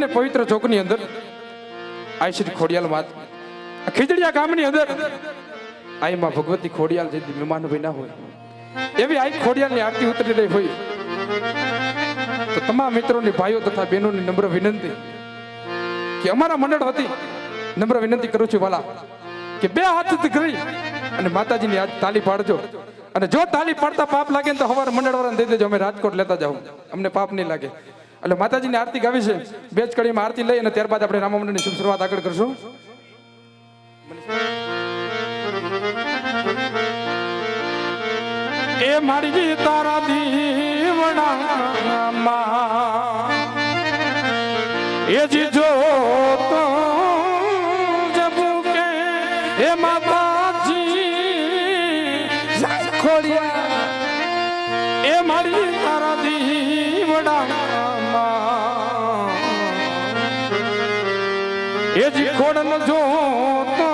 અને પવિત્ર ચોકની અંદર આ ખોડિયાલ માત આ ખીજડીયા ગામની અંદરમાં ભગવતી ખોડિયાલ જે મહેમાન ભાઈ ના હોય. એવી આઈ ખોડિયાલની આરતી ઉતરી રહી હોય. તો તમામ મિત્રોની ભાઈઓ તથા બહેનોની નમ્ર વિનંતી કે અમારા મંડળ વતી નમ્ર વિનંતી કરું છું વાલા કે બે હાથથી કરી અને માતાજીની આજ તાલી પાડજો. અને જો તાલી પાડતા પાપ લાગે તો હવારે મંડળ વાળાને દઈ દેજો, અમે રાજકોટ લેતા જાઉં. અમને પાપ નહીં લાગે. એટલે માતાજીની આરતી ગાવી છે. બે જ કડીમાં આરતી લઈ અને ત્યારબાદ આપણે રામા મંડળની શુભ શરૂઆત આગળ કરશું. એ મારી તારા દીવડામાં, એ જી જી ખોડન જો તો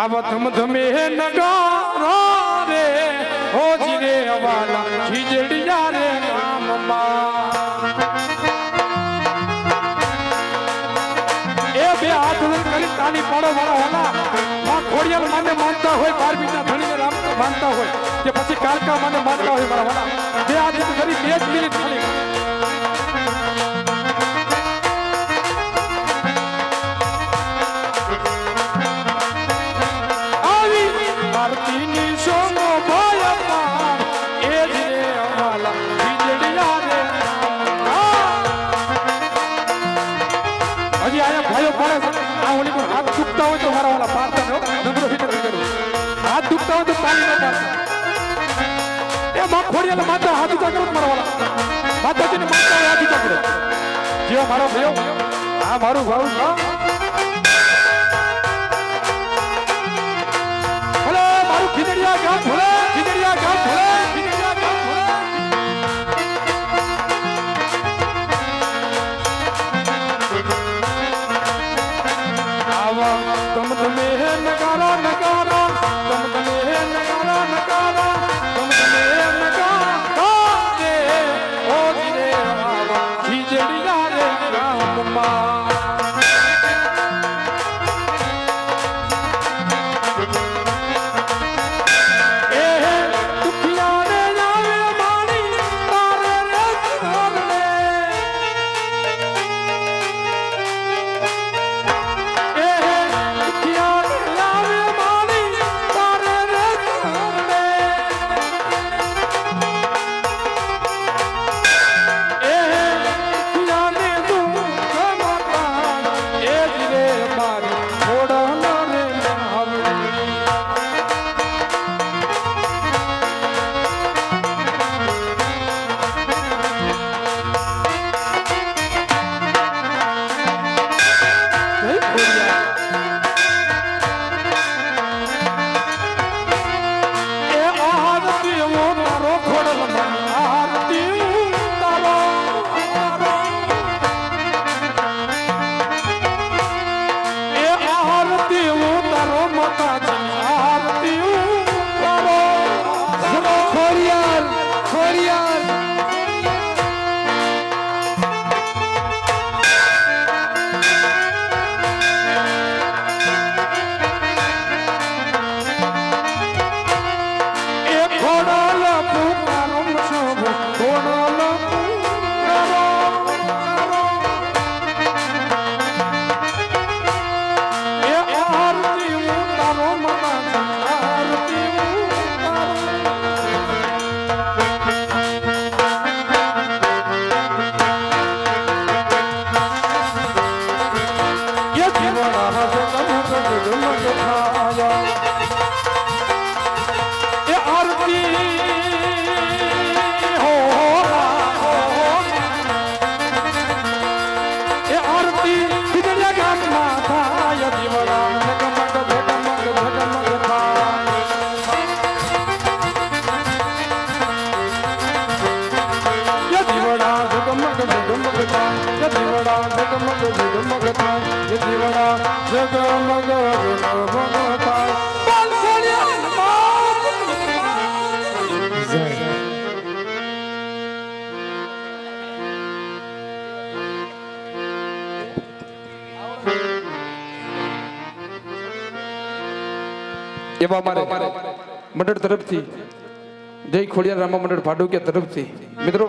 આવા ધમ ધમે નગારો રે હોજી જીરે અવાલા ખીજડિયા રે ગામમાં એ બે હાથ કરી તાની પાડો વાળા હોલા, આ ખોડિયાલ માને માનતા હોય બાર બીજા રામ માનતા હોય કે પછી કાલકા મને માનતા હોય મારા વાળા બે હાથ કરી બે જ મિનિટ ખાલી. હજી આયા ભાઈઓ પડે આ ઓલી હાથ ચૂકતા હોય તો મારા વાળા પાડતા નો નમ્ર વિનંતી કરું હાથ દુખતા હોય તો તાલી ન પાડતા. એ માં ખોડિયાલે માતા હાથ ઊંચા કરો મારા વાલા માતાજીને માતા હાથ ઊંચા કરો. મારો ભાવું. ભલે મારું ખીજડીયા ગામ એવા અમારે મંડળ તરફથી, જય ખોડિયા રામા મંડળ ભાડુકિયા તરફથી, મિત્રો,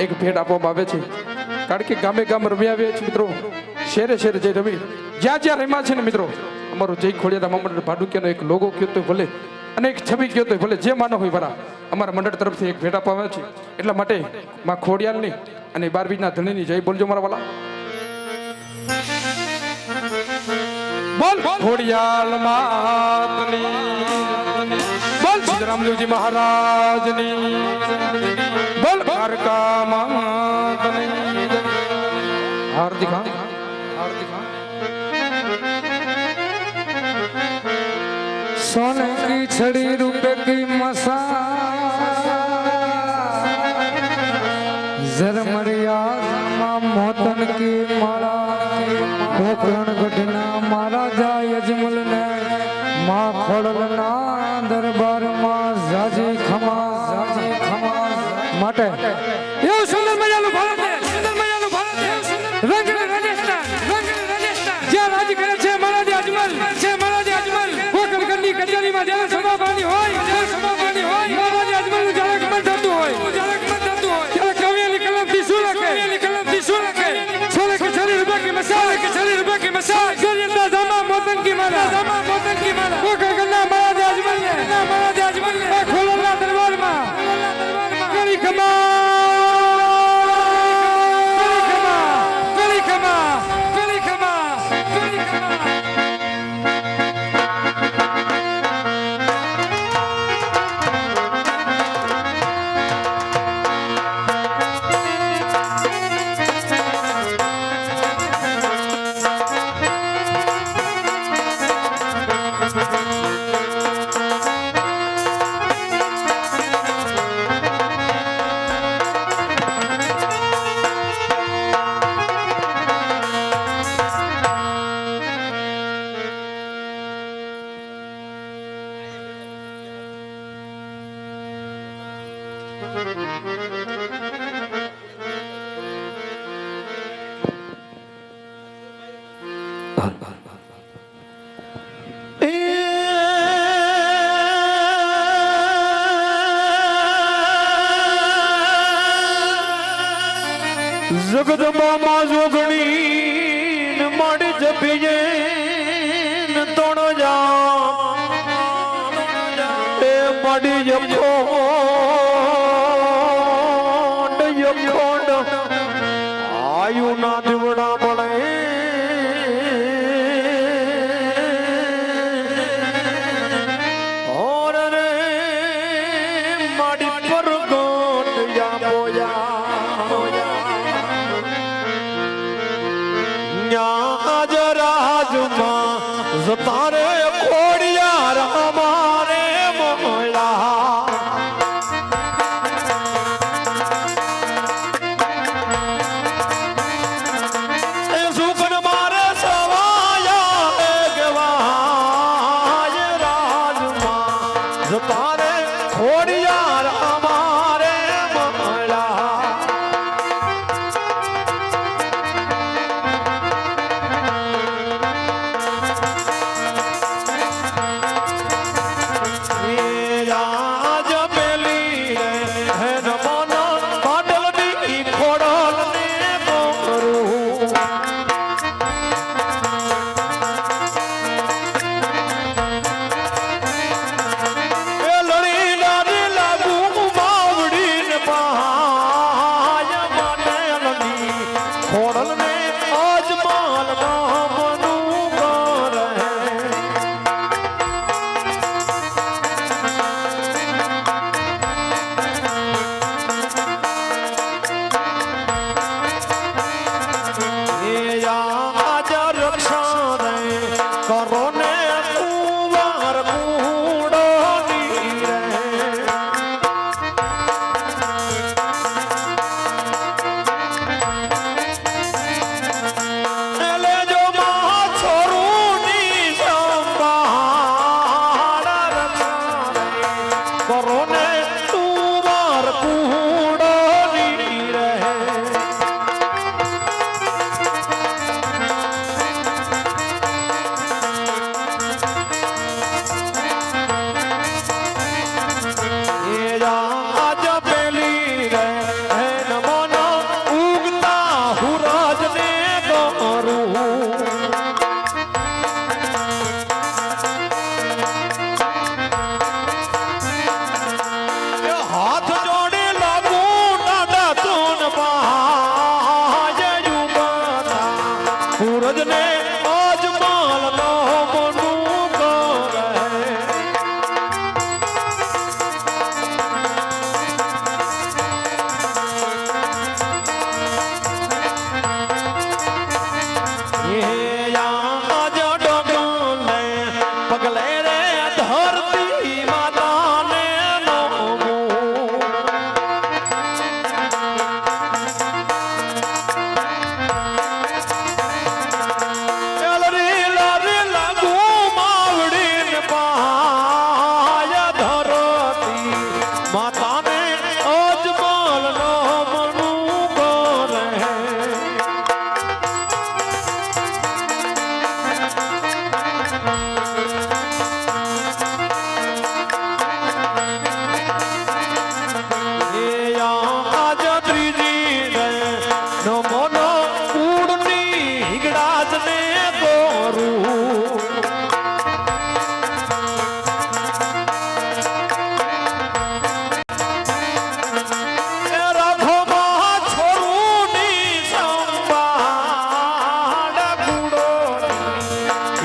એક ભેટ આપવામાં આવે છે. કારણ કે ગામે ગામ રમી આવ્યા છે મિત્રો. શેરે શેરે જઈ રમી જ્યાં જ્યાં રમ્યા છે ને, મિત્રો, અમારો જય ખોડિયા રામા મંડળ ભાડુકિયાનો એક લોગો કયો તો ભલે, અને એક છબી ગયો તો ભલે, જે માનો હોય વરા અમારા મંડળ તરફથી એક ભેટ આપવામાં આવે છે. એટલા માટે મા ખોડિયારની અને બારવીના ધણીની જય બોલજો મારા વાલા. બોલ. ખોડિયાલ માતની. બોલ. સિદ્ધરામદેવજી મહારાજની. બોલ. દ્વારકા માતની. હાર્દિક હાર્દિક. સોને કી છડી રૂપે કી મસ જગદંબા જોગણી મડ જપીએ. Father.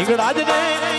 verdade, né?